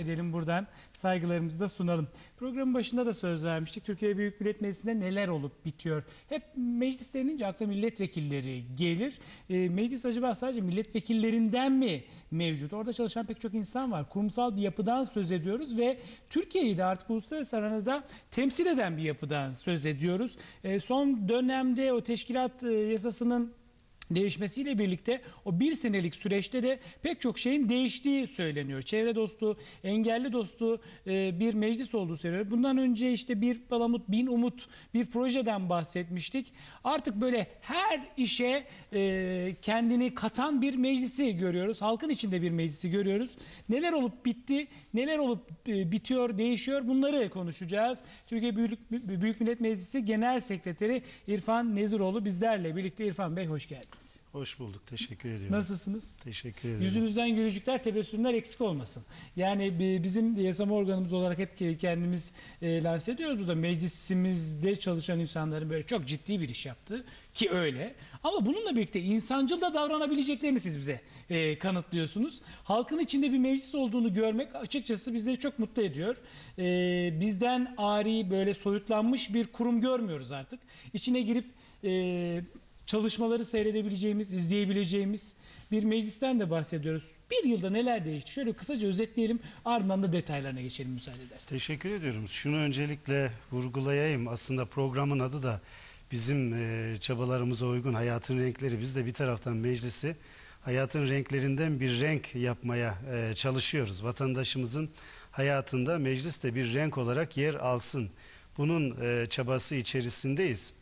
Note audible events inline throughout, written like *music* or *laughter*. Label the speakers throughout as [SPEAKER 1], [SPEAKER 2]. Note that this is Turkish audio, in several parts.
[SPEAKER 1] edelim buradan saygılarımızı da sunalım. Programın başında da söz vermiştik. Türkiye Büyük Millet Meclisi'nde neler olup bitiyor? Hep meclis denince akla milletvekilleri gelir. E, meclis acaba sadece milletvekillerinden mi mevcut? Orada çalışan pek çok insan var. Kurumsal bir yapıdan söz ediyoruz ve Türkiye'yi de artık uluslararası arenada temsil eden bir yapıdan söz ediyoruz. E, son dönemde o teşkilat e, yasasının değişmesiyle birlikte o bir senelik süreçte de pek çok şeyin değiştiği söyleniyor. Çevre dostu, engelli dostu e, bir meclis olduğu söyleniyor. Bundan önce işte bir palamut, bin umut bir projeden bahsetmiştik. Artık böyle her işe e, kendini katan bir meclisi görüyoruz. Halkın içinde bir meclisi görüyoruz. Neler olup bitti, neler olup e, bitiyor, değişiyor bunları konuşacağız. Türkiye Büyük, Büyük Millet Meclisi Genel Sekreteri İrfan Neziroğlu bizlerle birlikte. İrfan Bey hoş geldiniz.
[SPEAKER 2] Hoş bulduk. Teşekkür ediyorum.
[SPEAKER 1] Nasılsınız?
[SPEAKER 2] Teşekkür ederim.
[SPEAKER 1] Yüzünüzden gülücükler, tebessümler eksik olmasın. Yani bi- bizim yasama organımız olarak hep ke- kendimiz e, lanse ediyoruz burada. Meclisimizde çalışan insanların böyle çok ciddi bir iş yaptığı ki öyle. Ama bununla birlikte insancıl da davranabileceklerini siz bize e, kanıtlıyorsunuz. Halkın içinde bir meclis olduğunu görmek açıkçası bizleri çok mutlu ediyor. E, bizden ari böyle soyutlanmış bir kurum görmüyoruz artık. İçine girip e, çalışmaları seyredebileceğimiz, izleyebileceğimiz bir meclisten de bahsediyoruz. Bir yılda neler değişti? Şöyle kısaca özetleyelim ardından da detaylarına geçelim müsaade ederseniz.
[SPEAKER 2] Teşekkür ediyorum. Şunu öncelikle vurgulayayım. Aslında programın adı da bizim e, çabalarımıza uygun hayatın renkleri. Biz de bir taraftan meclisi hayatın renklerinden bir renk yapmaya e, çalışıyoruz. Vatandaşımızın hayatında meclis de bir renk olarak yer alsın. Bunun e, çabası içerisindeyiz.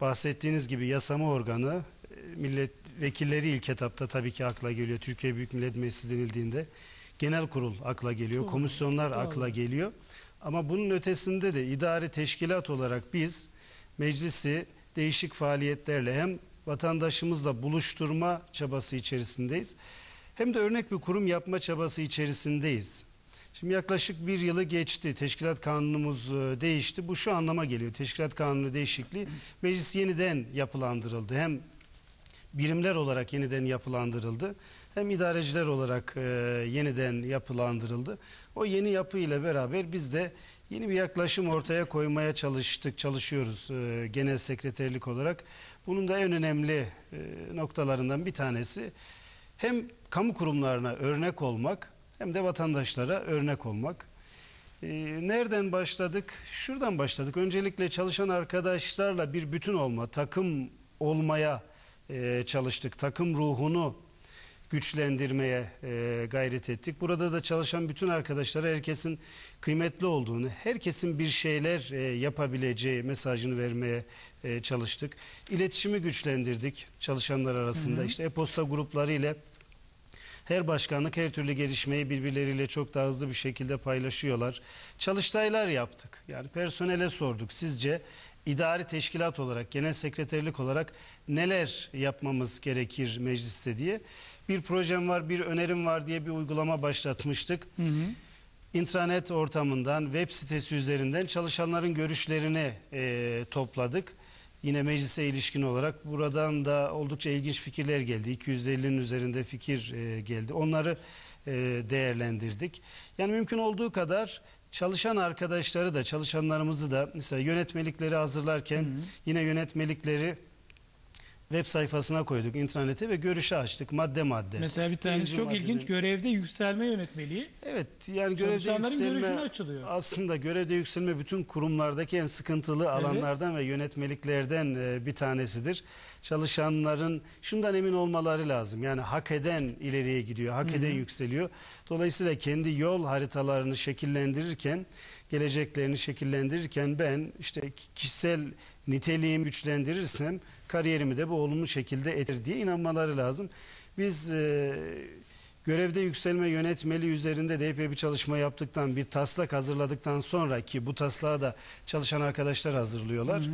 [SPEAKER 2] Bahsettiğiniz gibi yasama organı e, milletvekilleri ilk etapta tabii ki akla geliyor. Türkiye Büyük Millet Meclisi denildiğinde genel kurul akla geliyor,
[SPEAKER 1] Doğru,
[SPEAKER 2] komisyonlar
[SPEAKER 1] doğru.
[SPEAKER 2] akla geliyor. Ama bunun ötesinde de idari teşkilat olarak biz meclisi değişik faaliyetlerle hem vatandaşımızla buluşturma çabası içerisindeyiz. Hem de örnek bir kurum yapma çabası içerisindeyiz. Şimdi yaklaşık bir yılı geçti. Teşkilat kanunumuz e, değişti. Bu şu anlama geliyor. Teşkilat kanunu değişikliği meclis yeniden yapılandırıldı. Hem birimler olarak yeniden yapılandırıldı. Hem idareciler olarak e, yeniden yapılandırıldı. O yeni yapı ile beraber biz de yeni bir yaklaşım ortaya koymaya çalıştık, çalışıyoruz e, genel sekreterlik olarak. Bunun da en önemli e, noktalarından bir tanesi hem kamu kurumlarına örnek olmak hem de vatandaşlara örnek olmak. E, nereden başladık? Şuradan başladık. Öncelikle çalışan arkadaşlarla bir bütün olma, takım olmaya e, çalıştık. Takım ruhunu güçlendirmeye e, gayret ettik. Burada da çalışan bütün arkadaşlara herkesin kıymetli olduğunu, herkesin bir şeyler e, yapabileceği mesajını vermeye e, çalıştık. İletişimi güçlendirdik çalışanlar arasında. İşte e-posta grupları ile her başkanlık her türlü gelişmeyi birbirleriyle çok daha hızlı bir şekilde paylaşıyorlar. Çalıştaylar yaptık. Yani personele sorduk. Sizce idari teşkilat olarak, genel sekreterlik olarak neler yapmamız gerekir mecliste diye. Bir projem var, bir önerim var diye bir uygulama başlatmıştık. İntranet ortamından, web sitesi üzerinden çalışanların görüşlerini e, topladık. Yine meclise ilişkin olarak buradan da oldukça ilginç fikirler geldi. 250'nin üzerinde fikir e, geldi. Onları e, değerlendirdik. Yani mümkün olduğu kadar çalışan arkadaşları da çalışanlarımızı da mesela yönetmelikleri hazırlarken yine yönetmelikleri web sayfasına koyduk internete ve görüşe açtık madde madde.
[SPEAKER 1] Mesela bir tanesi
[SPEAKER 2] Birinci
[SPEAKER 1] çok
[SPEAKER 2] maddeden-
[SPEAKER 1] ilginç görevde yükselme yönetmeliği.
[SPEAKER 2] Evet yani görevde yükselme
[SPEAKER 1] açılıyor.
[SPEAKER 2] aslında görevde yükselme bütün kurumlardaki en sıkıntılı alanlardan ve yönetmeliklerden e, bir tanesidir. Çalışanların şundan emin olmaları lazım. Yani hak eden ileriye gidiyor, hak eden yükseliyor. Dolayısıyla kendi yol haritalarını şekillendirirken, geleceklerini şekillendirirken ben işte kişisel niteliğimi güçlendirirsem kariyerimi de bu olumlu şekilde etir diye inanmaları lazım. Biz e, Görevde yükselme yönetmeliği üzerinde de epey bir çalışma yaptıktan bir taslak hazırladıktan sonra ki bu taslağı da çalışan arkadaşlar hazırlıyorlar. E,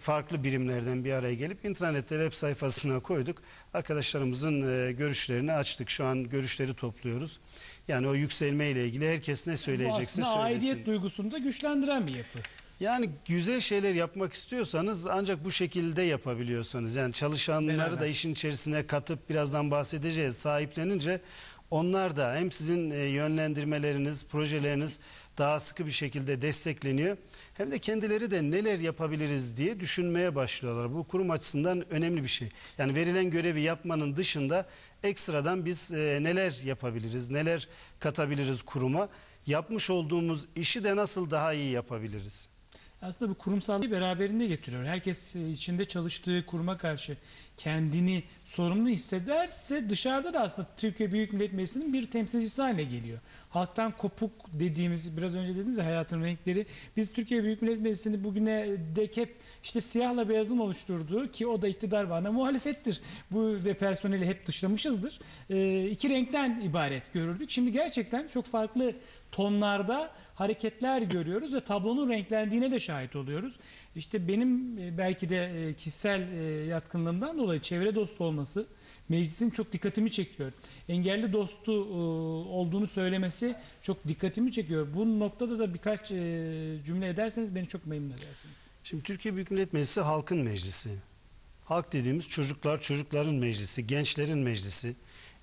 [SPEAKER 2] Farklı birimlerden bir araya gelip internette web sayfasına koyduk. Arkadaşlarımızın e, görüşlerini açtık. Şu an görüşleri topluyoruz. Yani o yükselme ile ilgili herkes ne
[SPEAKER 1] Bu
[SPEAKER 2] söyleyecekse
[SPEAKER 1] aslında
[SPEAKER 2] söylesin.
[SPEAKER 1] aidiyet duygusunu da güçlendiren bir yapı.
[SPEAKER 2] Yani güzel şeyler yapmak istiyorsanız ancak bu şekilde yapabiliyorsanız yani çalışanları
[SPEAKER 1] Beraber.
[SPEAKER 2] da işin içerisine katıp birazdan bahsedeceğiz sahiplenince Onlar da hem sizin e, yönlendirmeleriniz, projeleriniz daha sıkı bir şekilde destekleniyor. Hem de kendileri de neler yapabiliriz diye düşünmeye başlıyorlar. Bu kurum açısından önemli bir şey. Yani verilen görevi yapmanın dışında ekstradan biz e, neler yapabiliriz, neler katabiliriz kuruma? Yapmış olduğumuz işi de nasıl daha iyi yapabiliriz?
[SPEAKER 1] Aslında bu kurumsallığı beraberinde getiriyor. Herkes e, içinde çalıştığı kuruma karşı kendini sorumlu hissederse dışarıda da aslında Türkiye Büyük Millet Meclisi'nin bir temsilcisi haline geliyor. Halktan kopuk dediğimiz biraz önce dediniz ya hayatın renkleri. Biz Türkiye Büyük Millet Meclisi'ni bugüne dek hep işte siyahla beyazın oluşturduğu ki o da iktidar varına muhalefettir. Bu ve personeli hep dışlamışızdır. E, iki renkten ibaret görürdük. Şimdi gerçekten çok farklı tonlarda hareketler görüyoruz ve tablonun renklendiğine de şahit oluyoruz. İşte benim e, belki de e, kişisel e, yatkınlığımdan dolayı çevre dostu olması meclisin çok dikkatimi çekiyor. Engelli dostu olduğunu söylemesi çok dikkatimi çekiyor. Bu noktada da birkaç cümle ederseniz beni çok memnun edersiniz.
[SPEAKER 2] Şimdi Türkiye Büyük Millet Meclisi halkın meclisi. Halk dediğimiz çocuklar, çocukların meclisi, gençlerin meclisi,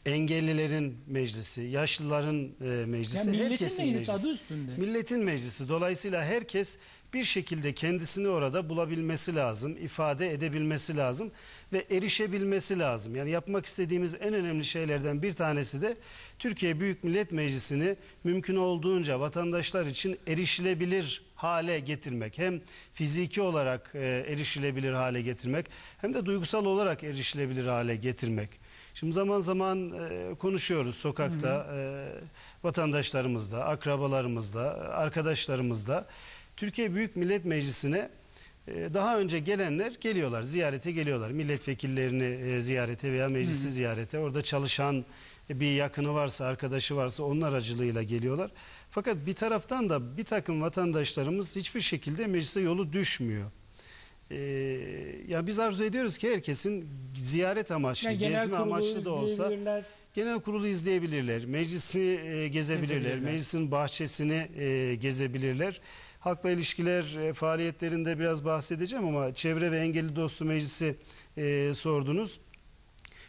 [SPEAKER 2] engellilerin meclisi, yaşlıların e, meclisi,
[SPEAKER 1] Yani
[SPEAKER 2] herkesin
[SPEAKER 1] meclisi
[SPEAKER 2] meclisi.
[SPEAKER 1] adı üstünde.
[SPEAKER 2] Milletin meclisi. Dolayısıyla herkes bir şekilde kendisini orada bulabilmesi lazım, ifade edebilmesi lazım ve erişebilmesi lazım. Yani yapmak istediğimiz en önemli şeylerden bir tanesi de Türkiye Büyük Millet Meclisi'ni mümkün olduğunca vatandaşlar için erişilebilir hale getirmek. Hem fiziki olarak e, erişilebilir hale getirmek hem de duygusal olarak erişilebilir hale getirmek. Şimdi zaman zaman e, konuşuyoruz sokakta e, vatandaşlarımızla, akrabalarımızla, arkadaşlarımızla. Türkiye Büyük Millet Meclisi'ne e, daha önce gelenler geliyorlar, ziyarete geliyorlar. Milletvekillerini e, ziyarete veya meclisi ziyarete. Orada çalışan bir yakını varsa, arkadaşı varsa onun aracılığıyla geliyorlar. Fakat bir taraftan da bir takım vatandaşlarımız hiçbir şekilde meclise yolu düşmüyor. Ee, ya biz arzu ediyoruz ki herkesin ziyaret amaçlı,
[SPEAKER 1] Yani
[SPEAKER 2] gezme amaçlı da olsa genel kurulu izleyebilirler, meclisi e, gezebilirler,
[SPEAKER 1] Gezebilirler.
[SPEAKER 2] meclisin bahçesini e, gezebilirler. Halkla ilişkiler e, faaliyetlerinde biraz bahsedeceğim ama çevre ve engelli dostu meclisi e, sordunuz.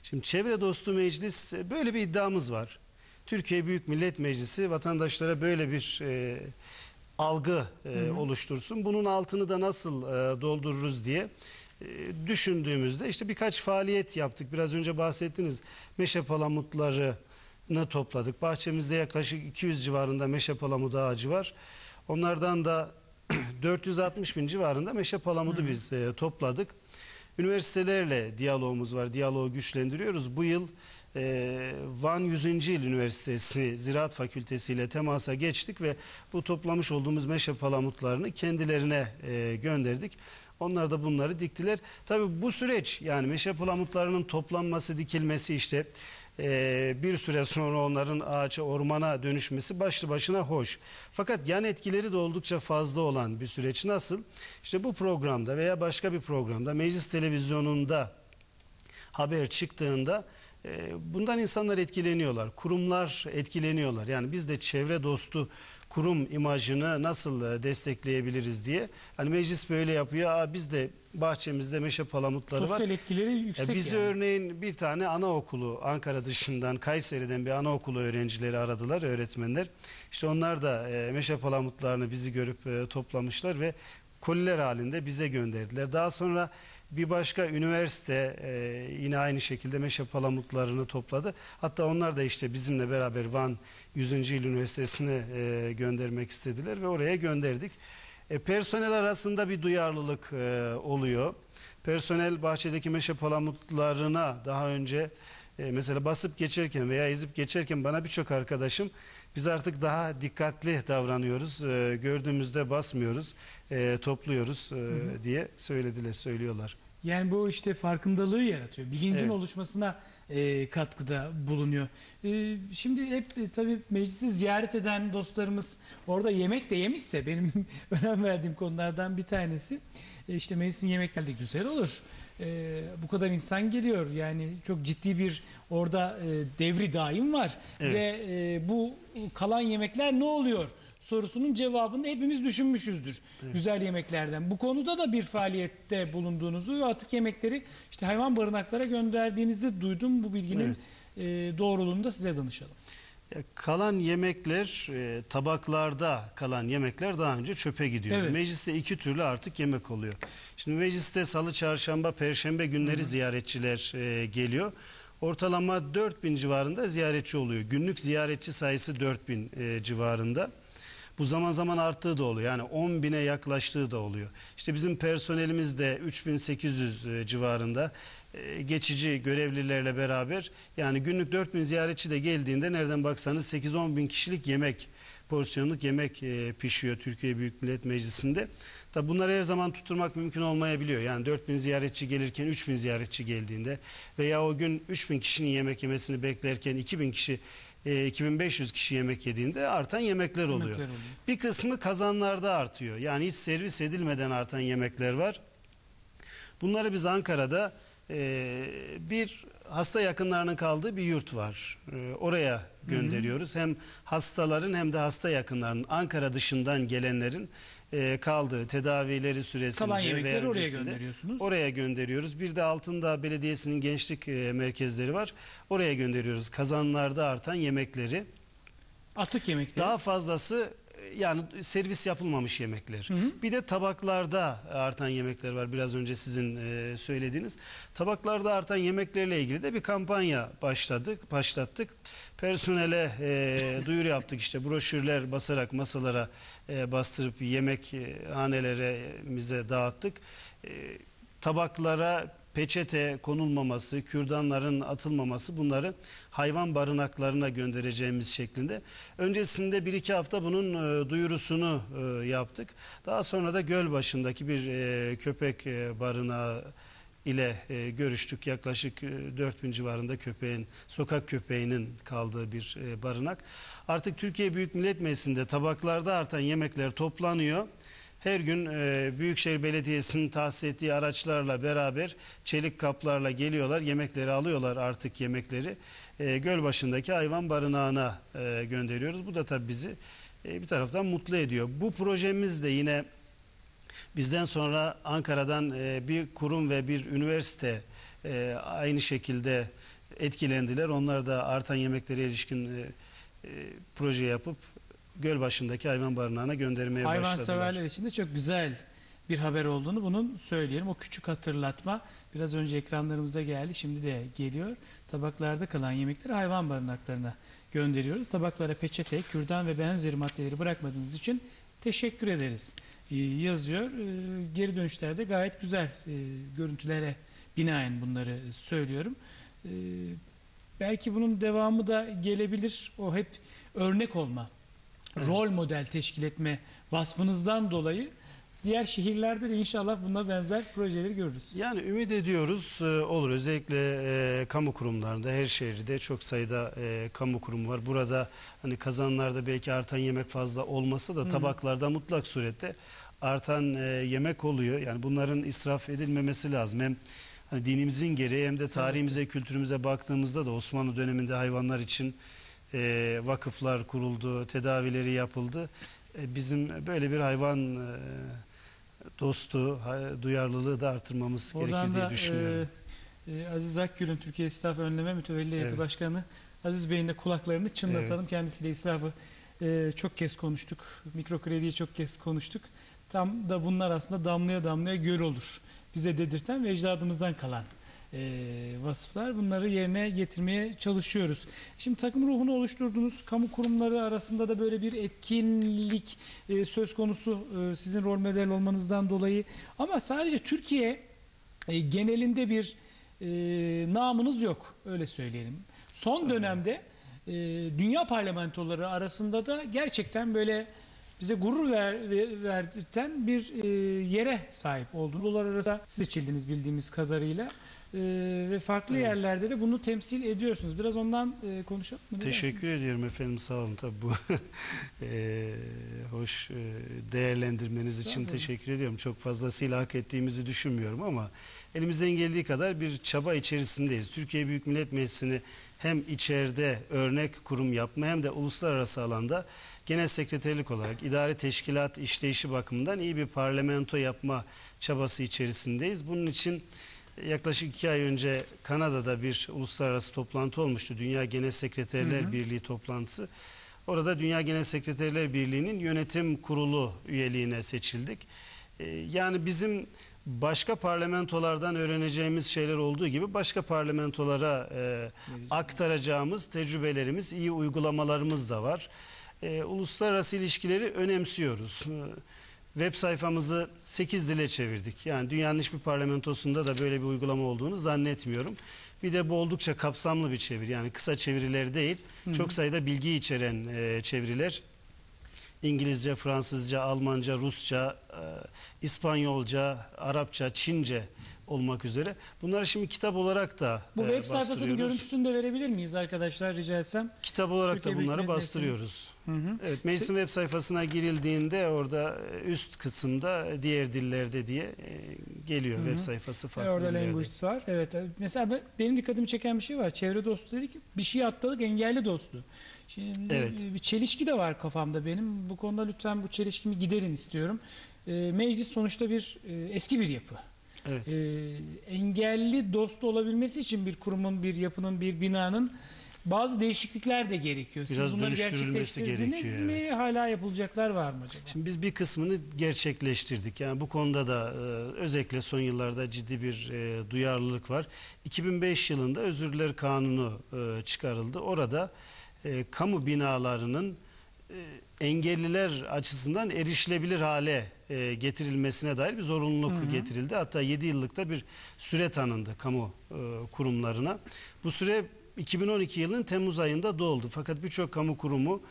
[SPEAKER 2] Şimdi çevre dostu meclis e, böyle bir iddiamız var. Türkiye Büyük Millet Meclisi vatandaşlara böyle bir e, algı e, oluştursun. Bunun altını da nasıl e, doldururuz diye e, düşündüğümüzde işte birkaç faaliyet yaptık. Biraz önce bahsettiniz. Meşe palamutlarını topladık. Bahçemizde yaklaşık 200 civarında meşe palamudu ağacı var. Onlardan da *clears throat* 460 bin civarında meşe palamudu biz e, topladık. Üniversitelerle diyalogumuz var. Diyaloğu güçlendiriyoruz. Bu yıl e, Van 100. Yıl Üniversitesi Ziraat Fakültesi ile temasa geçtik ve bu toplamış olduğumuz meşe palamutlarını kendilerine e, gönderdik. Onlar da bunları diktiler. Tabii bu süreç yani meşe palamutlarının toplanması, dikilmesi işte e, bir süre sonra onların ağaça, ormana dönüşmesi başlı başına hoş. Fakat yan etkileri de oldukça fazla olan bir süreç. Nasıl? İşte bu programda veya başka bir programda meclis televizyonunda haber çıktığında bundan insanlar etkileniyorlar, kurumlar etkileniyorlar. Yani biz de çevre dostu kurum imajını nasıl e, destekleyebiliriz diye. Hani meclis böyle yapıyor, Aa, biz de bahçemizde meşe palamutları var.
[SPEAKER 1] Sosyal etkileri yüksek
[SPEAKER 2] Ya bizi
[SPEAKER 1] yani.
[SPEAKER 2] örneğin bir tane anaokulu Ankara dışından Kayseri'den bir anaokulu öğrencileri aradılar öğretmenler. İşte onlar da e, meşe palamutlarını bizi görüp e, toplamışlar ve koliler halinde bize gönderdiler. Daha sonra bir başka üniversite e, yine aynı şekilde meşe palamutlarını topladı. Hatta onlar da işte bizimle beraber Van 100. Yıl Üniversitesi'ne e, göndermek istediler ve oraya gönderdik. E, personel arasında bir duyarlılık e, oluyor. Personel bahçedeki meşe palamutlarına daha önce e, mesela basıp geçerken veya ezip geçerken bana birçok arkadaşım biz artık daha dikkatli davranıyoruz. E, gördüğümüzde basmıyoruz, e, topluyoruz e, diye söylediler, söylüyorlar.
[SPEAKER 1] Yani bu işte farkındalığı yaratıyor. Bilincin
[SPEAKER 2] Evet.
[SPEAKER 1] oluşmasına e, katkıda bulunuyor. E, şimdi hep e, tabii meclisi ziyaret eden dostlarımız orada yemek de yemişse benim *laughs* önem verdiğim konulardan bir tanesi e, işte meclisin yemekleri de güzel olur. E, bu kadar insan geliyor yani çok ciddi bir orada e, devri daim var
[SPEAKER 2] Evet.
[SPEAKER 1] ve e, bu kalan yemekler ne oluyor sorusunun cevabını hepimiz düşünmüşüzdür. Güzel yemeklerden. Bu konuda da bir faaliyette bulunduğunuzu ve atık yemekleri işte hayvan barınaklara gönderdiğinizi duydum. Bu bilginin
[SPEAKER 2] Evet.
[SPEAKER 1] e, doğruluğunda size danışalım.
[SPEAKER 2] Ya Kalan yemekler, e, tabaklarda kalan yemekler daha önce çöpe gidiyor.
[SPEAKER 1] Evet.
[SPEAKER 2] Mecliste iki türlü artık yemek oluyor. Şimdi mecliste salı, çarşamba, perşembe günleri ziyaretçiler e, geliyor. Ortalama 4000 civarında ziyaretçi oluyor. Günlük ziyaretçi sayısı 4000 e, civarında. Bu zaman zaman arttığı da oluyor. Yani 10 bine yaklaştığı da oluyor. İşte bizim personelimiz de 3800 e, civarında e, geçici görevlilerle beraber yani günlük 4000 ziyaretçi de geldiğinde nereden baksanız 8-10 bin kişilik yemek porsiyonluk yemek e, pişiyor Türkiye Büyük Millet Meclisi'nde. Tabi bunları her zaman tutturmak mümkün olmayabiliyor. Yani 4000 ziyaretçi gelirken 3000 ziyaretçi geldiğinde veya o gün 3000 kişinin yemek yemesini beklerken 2000 kişi e, 2500 kişi yemek yediğinde artan yemekler oluyor.
[SPEAKER 1] Yemekler oluyor.
[SPEAKER 2] Bir kısmı kazanlarda artıyor. Yani hiç servis edilmeden artan yemekler var. Bunları biz Ankara'da e, bir hasta yakınlarının kaldığı bir yurt var. E, oraya gönderiyoruz. Hem hastaların hem de hasta yakınlarının Ankara dışından gelenlerin e, kaldığı tedavileri süresince
[SPEAKER 1] Kalan
[SPEAKER 2] ve
[SPEAKER 1] yemekleri oraya
[SPEAKER 2] öncesinde
[SPEAKER 1] gönderiyorsunuz.
[SPEAKER 2] Oraya gönderiyoruz. Bir de Altındağ Belediyesi'nin gençlik e, merkezleri var. Oraya gönderiyoruz. Kazanlarda artan yemekleri.
[SPEAKER 1] Atık yemekleri.
[SPEAKER 2] Daha fazlası yani servis yapılmamış yemekler. Bir de tabaklarda artan yemekler var. Biraz önce sizin e, söylediğiniz. Tabaklarda artan yemeklerle ilgili de bir kampanya başladık, başlattık. Personele e, *laughs* duyuru yaptık işte broşürler basarak masalara e, bastırıp yemek e, hanelerimize dağıttık. E, tabaklara peçete konulmaması, kürdanların atılmaması bunları hayvan barınaklarına göndereceğimiz şeklinde. Öncesinde bir iki hafta bunun e, duyurusunu e, yaptık. Daha sonra da Gölbaşı'ndaki bir e, köpek barınağı ile görüştük. Yaklaşık e, 4000 civarında köpeğin, sokak köpeğinin kaldığı bir barınak. Artık Türkiye Büyük Millet Meclisi'nde tabaklarda artan yemekler toplanıyor. Her gün e, Büyükşehir Belediyesi'nin tahsis ettiği araçlarla beraber çelik kaplarla geliyorlar. Yemekleri alıyorlar artık yemekleri. E, Gölbaşı'ndaki hayvan barınağına e, gönderiyoruz. Bu da tabii bizi e, bir taraftan mutlu ediyor. Bu projemiz de yine bizden sonra Ankara'dan e, bir kurum ve bir üniversite e, aynı şekilde etkilendiler. Onlar da artan yemeklere ilişkin e, e, proje yapıp Gölbaşı'ndaki hayvan barınağına göndermeye başladılar.
[SPEAKER 1] Hayvanseverler için de çok güzel bir haber olduğunu bunun söyleyelim. O küçük hatırlatma biraz önce ekranlarımıza geldi. Şimdi de geliyor. Tabaklarda kalan yemekleri hayvan barınaklarına gönderiyoruz. Tabaklara peçete, kürdan ve benzeri maddeleri bırakmadığınız için teşekkür ederiz e, yazıyor. E, Geri dönüşlerde gayet güzel e, görüntülere binaen bunları söylüyorum. Belki bunun devamı da gelebilir. O hep örnek olma rol model teşkil etme vasfınızdan dolayı diğer şehirlerde de inşallah buna benzer projeleri görürüz.
[SPEAKER 2] Yani ümit ediyoruz e, olur. Özellikle e, kamu kurumlarında her şehirde çok sayıda e, kamu kurumu var. Burada hani kazanlarda belki artan yemek fazla olmasa da tabaklarda mutlak surette artan e, yemek oluyor. Yani bunların israf edilmemesi lazım. Hem hani dinimizin gereği hem de tarihimize, kültürümüze baktığımızda da Osmanlı döneminde hayvanlar için e, vakıflar kuruldu, tedavileri yapıldı. E, bizim böyle bir hayvan e, dostu, duyarlılığı da artırmamız gerekir
[SPEAKER 1] Oradan
[SPEAKER 2] diye
[SPEAKER 1] da
[SPEAKER 2] düşünüyorum.
[SPEAKER 1] e, e, Aziz Akgül'ün Türkiye İsraf Önleme Mütevelli Heyeti
[SPEAKER 2] Evet.
[SPEAKER 1] Başkanı Aziz Bey'in de kulaklarını çınlatalım.
[SPEAKER 2] Evet.
[SPEAKER 1] Kendisiyle israfı e, çok kez konuştuk. Mikro krediyi çok kez konuştuk. Tam da bunlar aslında damlaya damlaya göl olur. Bize dedirten ve ecdadımızdan kalan e, vasıflar. Bunları yerine getirmeye çalışıyoruz. Şimdi takım ruhunu oluşturduğunuz kamu kurumları arasında da böyle bir etkinlik e, söz konusu e, sizin rol model olmanızdan dolayı. Ama sadece Türkiye e, genelinde bir e, namınız yok öyle söyleyelim. Son
[SPEAKER 2] olun.
[SPEAKER 1] dönemde e, dünya parlamentoları arasında da gerçekten böyle bize gurur ver, ve- verdirten bir e, yere sahip oldunuz. Uluslararası seçildiniz bildiğimiz kadarıyla. E, ve farklı
[SPEAKER 2] Evet.
[SPEAKER 1] yerlerde de bunu temsil ediyorsunuz. Biraz ondan e, konuşalım mı? Ne
[SPEAKER 2] Teşekkür
[SPEAKER 1] dersiniz?
[SPEAKER 2] ediyorum efendim sağ olun tabii bu *laughs* e, hoş e, değerlendirmeniz için
[SPEAKER 1] Estağfurullah.
[SPEAKER 2] teşekkür ediyorum. Çok fazlasıyla hak ettiğimizi düşünmüyorum ama elimizden geldiği kadar bir çaba içerisindeyiz. Türkiye Büyük Millet Meclisi'ni hem içeride örnek kurum yapma hem de uluslararası alanda genel sekreterlik olarak idari teşkilat işleyişi bakımından iyi bir parlamento yapma çabası içerisindeyiz. Bunun için yaklaşık iki ay önce Kanada'da bir uluslararası toplantı olmuştu. Dünya Genel Sekreterler
[SPEAKER 1] Hı hı.
[SPEAKER 2] Birliği toplantısı. Orada Dünya Genel Sekreterler Birliği'nin yönetim kurulu üyeliğine seçildik. Ee, Yani bizim başka parlamentolardan öğreneceğimiz şeyler olduğu gibi başka parlamentolara e, aktaracağımız tecrübelerimiz, iyi uygulamalarımız da var. Ee, uluslararası ilişkileri önemsiyoruz. Web sayfamızı 8 dile çevirdik. Yani dünyanın hiçbir parlamentosunda da böyle bir uygulama olduğunu zannetmiyorum. Bir de bu oldukça kapsamlı bir çeviri. Yani kısa çeviriler değil, çok sayıda bilgi içeren e, çeviriler. İngilizce, Fransızca, Almanca, Rusça, e, İspanyolca, Arapça, Çince olmak üzere. Bunları şimdi kitap olarak da
[SPEAKER 1] Bu
[SPEAKER 2] e,
[SPEAKER 1] web sayfasının görüntüsünü de verebilir miyiz arkadaşlar rica etsem?
[SPEAKER 2] Kitap olarak
[SPEAKER 1] Türkiye
[SPEAKER 2] da
[SPEAKER 1] Büyük
[SPEAKER 2] bunları
[SPEAKER 1] Meclisi'nin-
[SPEAKER 2] bastırıyoruz.
[SPEAKER 1] Hı hı.
[SPEAKER 2] Evet, meclisin web sayfasına girildiğinde orada e, üst kısımda diğer dillerde diye e, geliyor
[SPEAKER 1] Hı hı.
[SPEAKER 2] web sayfası farklı
[SPEAKER 1] orada
[SPEAKER 2] dillerde.
[SPEAKER 1] language var. Evet. Mesela ben- benim dikkatimi çeken bir şey var. Çevre dostu dedik. Bir şey atladık engelli dostu. Şimdi
[SPEAKER 2] Evet.
[SPEAKER 1] e, bir çelişki de var kafamda benim. Bu konuda lütfen bu çelişkimi giderin istiyorum. E, meclis sonuçta bir e, eski bir yapı.
[SPEAKER 2] Evet.
[SPEAKER 1] E, engelli dostu olabilmesi için bir kurumun, bir yapının, bir binanın bazı değişiklikler de gerekiyor. Siz
[SPEAKER 2] Biraz
[SPEAKER 1] bunları
[SPEAKER 2] dönüştürülmesi gerekiyor,
[SPEAKER 1] mi?
[SPEAKER 2] evet.
[SPEAKER 1] Hala yapılacaklar var mı acaba?
[SPEAKER 2] Şimdi biz bir kısmını gerçekleştirdik. Yani bu konuda da e, özellikle son yıllarda ciddi bir e, duyarlılık var. 2005 yılında Özürler Kanunu e, çıkarıldı. Orada e, kamu binalarının e, engelliler açısından erişilebilir hale e, getirilmesine dair bir zorunluluk
[SPEAKER 1] Hı hı.
[SPEAKER 2] getirildi. Hatta 7 yıllıkta bir süre tanındı kamu e, kurumlarına. Bu süre 2012 yılının Temmuz ayında doldu. Fakat birçok kamu kurumu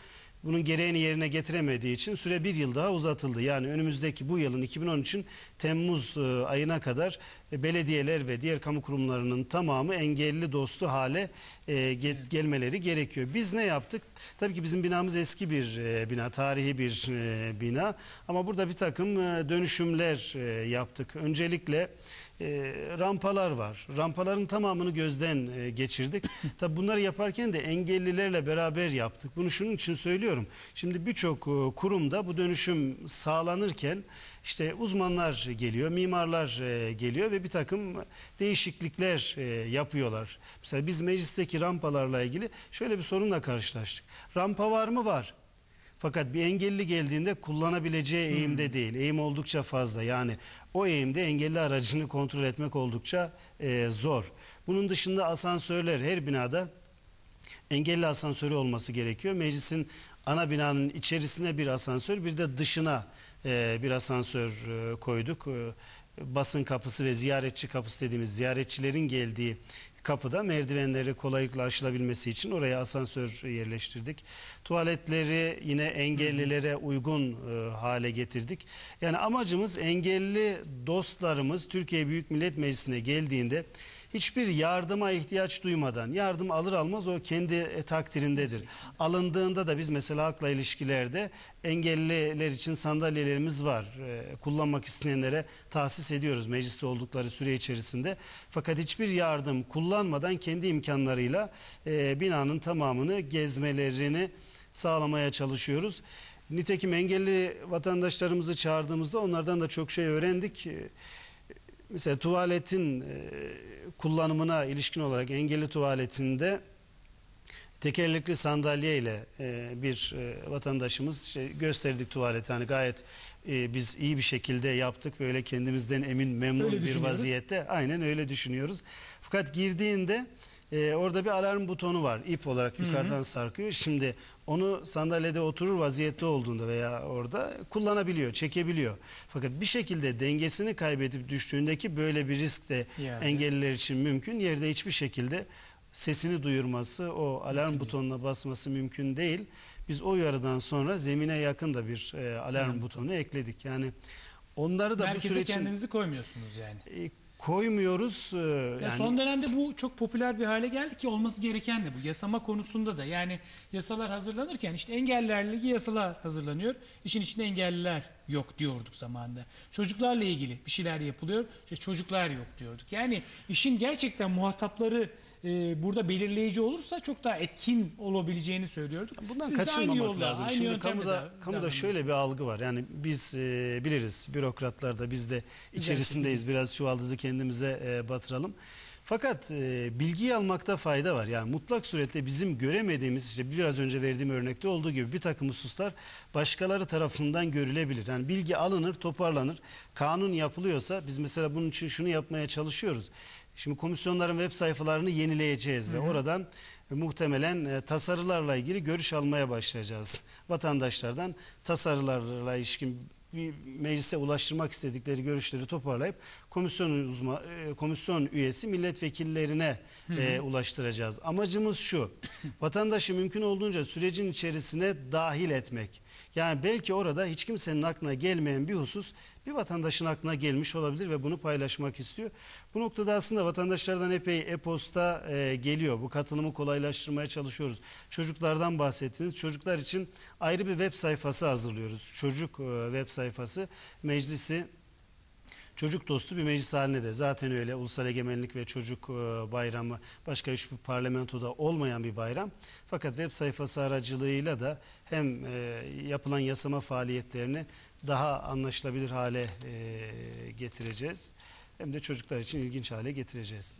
[SPEAKER 2] bunun gereğini yerine getiremediği için süre bir yıl daha uzatıldı. Yani önümüzdeki bu yılın 2013'ün Temmuz e, ayına kadar e, belediyeler ve diğer kamu kurumlarının tamamı engelli dostu hale e, ge- gelmeleri gerekiyor. Biz ne yaptık? Tabii ki bizim binamız eski bir bina, tarihi bir bina ama burada bir takım dönüşümler yaptık. Öncelikle e, rampalar var. Rampaların tamamını gözden e, geçirdik. *laughs* Tabii bunları yaparken de engellilerle beraber yaptık. Bunu şunun için söylüyorum. Şimdi birçok e, kurumda bu dönüşüm sağlanırken işte uzmanlar geliyor, mimarlar e, geliyor ve bir takım değişiklikler e, yapıyorlar. Mesela biz meclisteki rampalarla ilgili şöyle bir sorunla karşılaştık. Rampa var mı? Var. Fakat bir engelli geldiğinde kullanabileceği eğimde değil. Eğim oldukça fazla. Yani o eğimde engelli aracını kontrol etmek oldukça e, zor. Bunun dışında asansörler her binada engelli asansörü olması gerekiyor. Meclisin ana binanın içerisine bir asansör bir de dışına e, bir asansör e, koyduk. E, basın kapısı ve ziyaretçi kapısı dediğimiz ziyaretçilerin geldiği kapıda merdivenleri kolaylıkla aşılabilmesi için oraya asansör yerleştirdik. Tuvaletleri yine engellilere uygun e, hale getirdik. Yani amacımız engelli dostlarımız Türkiye Büyük Millet Meclisi'ne geldiğinde hiçbir yardıma ihtiyaç duymadan yardım alır almaz o kendi e, takdirindedir. Alındığında da biz mesela halkla ilişkilerde engelliler için sandalyelerimiz var. E, kullanmak isteyenlere tahsis ediyoruz mecliste oldukları süre içerisinde. Fakat hiçbir yardım kullanmadan kendi imkanlarıyla e, binanın tamamını gezmelerini sağlamaya çalışıyoruz. Nitekim engelli vatandaşlarımızı çağırdığımızda onlardan da çok şey öğrendik. Mesela tuvaletin e, kullanımına ilişkin olarak engelli tuvaletinde tekerlekli sandalye ile e, bir e, vatandaşımız işte gösterdik tuvaleti. Hani gayet e, biz iyi bir şekilde yaptık. Böyle kendimizden emin memnun
[SPEAKER 1] Öyle
[SPEAKER 2] bir vaziyette. Aynen öyle düşünüyoruz. Fakat girdiğinde e, orada bir alarm butonu var. İp olarak yukarıdan sarkıyor. Şimdi onu sandalyede oturur vaziyette olduğunda veya orada kullanabiliyor, çekebiliyor. Fakat bir şekilde dengesini kaybedip düştüğündeki böyle bir risk de
[SPEAKER 1] Yani.
[SPEAKER 2] engelliler için mümkün. Yerde hiçbir şekilde sesini duyurması, o alarm butonuna basması mümkün değil. Biz o uyarıdan sonra zemine yakın da bir e, alarm butonu ekledik. Yani onları da bu
[SPEAKER 1] Merkeze
[SPEAKER 2] süreç
[SPEAKER 1] kendinizi koymuyorsunuz yani.
[SPEAKER 2] e, koymuyoruz. e,
[SPEAKER 1] Ya
[SPEAKER 2] yani
[SPEAKER 1] son dönemde bu çok popüler bir hale geldi ki olması gereken de bu. Yasama konusunda da yani yasalar hazırlanırken işte engellilerle ilgili yasalar hazırlanıyor. İşin içinde engelliler yok diyorduk zamanında. Çocuklarla ilgili bir şeyler yapılıyor. İşte çocuklar yok diyorduk. Yani işin gerçekten muhatapları e, burada belirleyici olursa çok daha etkin olabileceğini söylüyorduk.
[SPEAKER 2] Bundan
[SPEAKER 1] Siz
[SPEAKER 2] kaçınmamak
[SPEAKER 1] yolla,
[SPEAKER 2] lazım.
[SPEAKER 1] aynı
[SPEAKER 2] Şimdi kamuda, kamuda şöyle bir algı var. Yani biz e, biliriz bürokratlar da biz de içerisindeyiz. Biraz çuvaldızı kendimize e, batıralım. Fakat e, bilgiyi almakta fayda var. Yani mutlak surette bizim göremediğimiz işte biraz önce verdiğim örnekte olduğu gibi bir takım hususlar başkaları tarafından görülebilir. Yani bilgi alınır, toparlanır. Kanun yapılıyorsa biz mesela bunun için şunu yapmaya çalışıyoruz. Şimdi komisyonların web sayfalarını yenileyeceğiz ve oradan e, muhtemelen e, tasarılarla ilgili görüş almaya başlayacağız. Vatandaşlardan tasarılarla ilişkin bir meclise ulaştırmak istedikleri görüşleri toparlayıp komisyon uzma, e, komisyon üyesi milletvekillerine e, ulaştıracağız. Amacımız şu. Vatandaşı mümkün olduğunca sürecin içerisine dahil etmek. Yani belki orada hiç kimsenin aklına gelmeyen bir husus bir vatandaşın aklına gelmiş olabilir ve bunu paylaşmak istiyor. Bu noktada aslında vatandaşlardan epey e-posta e, geliyor. Bu katılımı kolaylaştırmaya çalışıyoruz. Çocuklardan bahsettiniz. Çocuklar için ayrı bir web sayfası hazırlıyoruz. Çocuk e, web sayfası meclisi çocuk dostu bir meclis haline de zaten öyle ulusal egemenlik ve çocuk e, bayramı başka hiçbir parlamentoda olmayan bir bayram. Fakat web sayfası aracılığıyla da hem e, yapılan yasama faaliyetlerini daha anlaşılabilir hale e, getireceğiz. Hem de çocuklar için ilginç hale getireceğiz.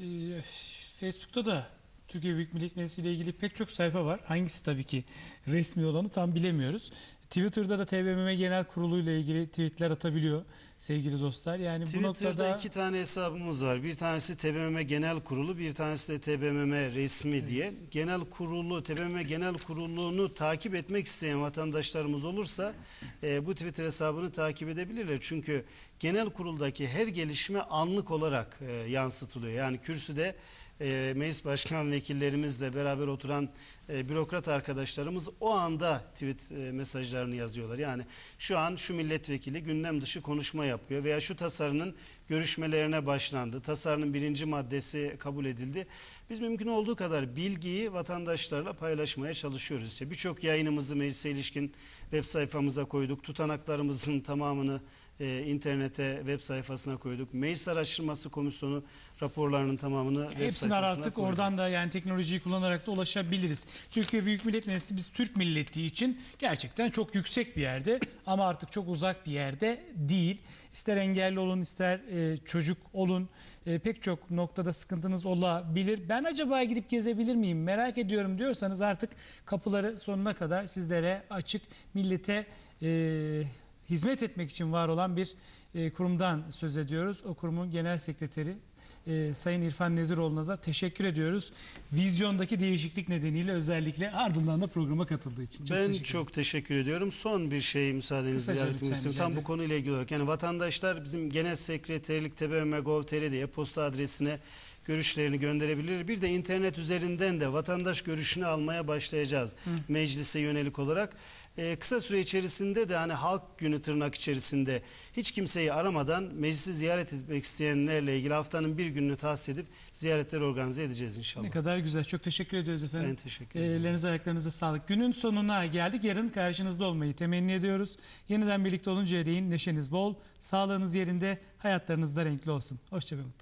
[SPEAKER 1] Facebook'ta da Türkiye Büyük Millet Meclisi ile ilgili pek çok sayfa var. Hangisi tabii ki resmi olanı tam bilemiyoruz. Twitter'da da TBMM Genel Kurulu ile ilgili tweetler atabiliyor sevgili dostlar. Yani bu
[SPEAKER 2] Twitter'da
[SPEAKER 1] noktada
[SPEAKER 2] iki tane hesabımız var. Bir tanesi TBMM Genel Kurulu, bir tanesi de TBMM resmi diye. Genel Kurulu, TBMM Genel Kurulu'nu takip etmek isteyen vatandaşlarımız olursa e, bu Twitter hesabını takip edebilirler. Çünkü genel kuruldaki her gelişme anlık olarak e, yansıtılıyor. Yani kürsüde e, meclis başkan vekillerimizle beraber oturan e, bürokrat arkadaşlarımız o anda tweet e, mesajlarını yazıyorlar. Yani şu an şu milletvekili gündem dışı konuşma yapıyor veya şu tasarının görüşmelerine başlandı. Tasarının birinci maddesi kabul edildi. Biz mümkün olduğu kadar bilgiyi vatandaşlarla paylaşmaya çalışıyoruz. İşte birçok yayınımızı meclise ilişkin web sayfamıza koyduk. Tutanaklarımızın tamamını e, internete web sayfasına koyduk. Meclis Araştırması Komisyonu raporlarının tamamını web
[SPEAKER 1] hepsini
[SPEAKER 2] sayfasına koyduk.
[SPEAKER 1] Oradan da yani teknolojiyi kullanarak da ulaşabiliriz. Türkiye Büyük Millet Meclisi biz Türk milleti için gerçekten çok yüksek bir yerde ama artık çok uzak bir yerde değil. İster engelli olun ister e, çocuk olun e, pek çok noktada sıkıntınız olabilir. Ben acaba gidip gezebilir miyim merak ediyorum diyorsanız artık kapıları sonuna kadar sizlere açık millete e, hizmet etmek için var olan bir e, kurumdan söz ediyoruz. O kurumun genel sekreteri e, Sayın İrfan Neziroğlu'na da teşekkür ediyoruz. Vizyondaki değişiklik nedeniyle özellikle ardından da programa katıldığı için. Çok
[SPEAKER 2] ben
[SPEAKER 1] teşekkür
[SPEAKER 2] çok teşekkür ediyorum. Son bir şey müsaadenizle etmek istiyorum. Tam bu konuyla ilgili olarak. Yani vatandaşlar bizim genel sekreterlik tbmm.gov.tr'de e-posta adresine görüşlerini gönderebilir. Bir de internet üzerinden de vatandaş görüşünü almaya başlayacağız. Meclise yönelik olarak. Ee, kısa süre içerisinde de hani halk günü tırnak içerisinde hiç kimseyi aramadan meclisi ziyaret etmek isteyenlerle ilgili haftanın bir gününü tahsis edip ziyaretleri organize edeceğiz inşallah.
[SPEAKER 1] Ne kadar güzel. Çok teşekkür ediyoruz efendim.
[SPEAKER 2] Ben teşekkür ederim.
[SPEAKER 1] Ellerinize ayaklarınıza sağlık. Günün sonuna geldik. Yarın karşınızda olmayı temenni ediyoruz. Yeniden birlikte oluncaya değin neşeniz bol, sağlığınız yerinde, hayatlarınız da renkli olsun. Hoşçakalın.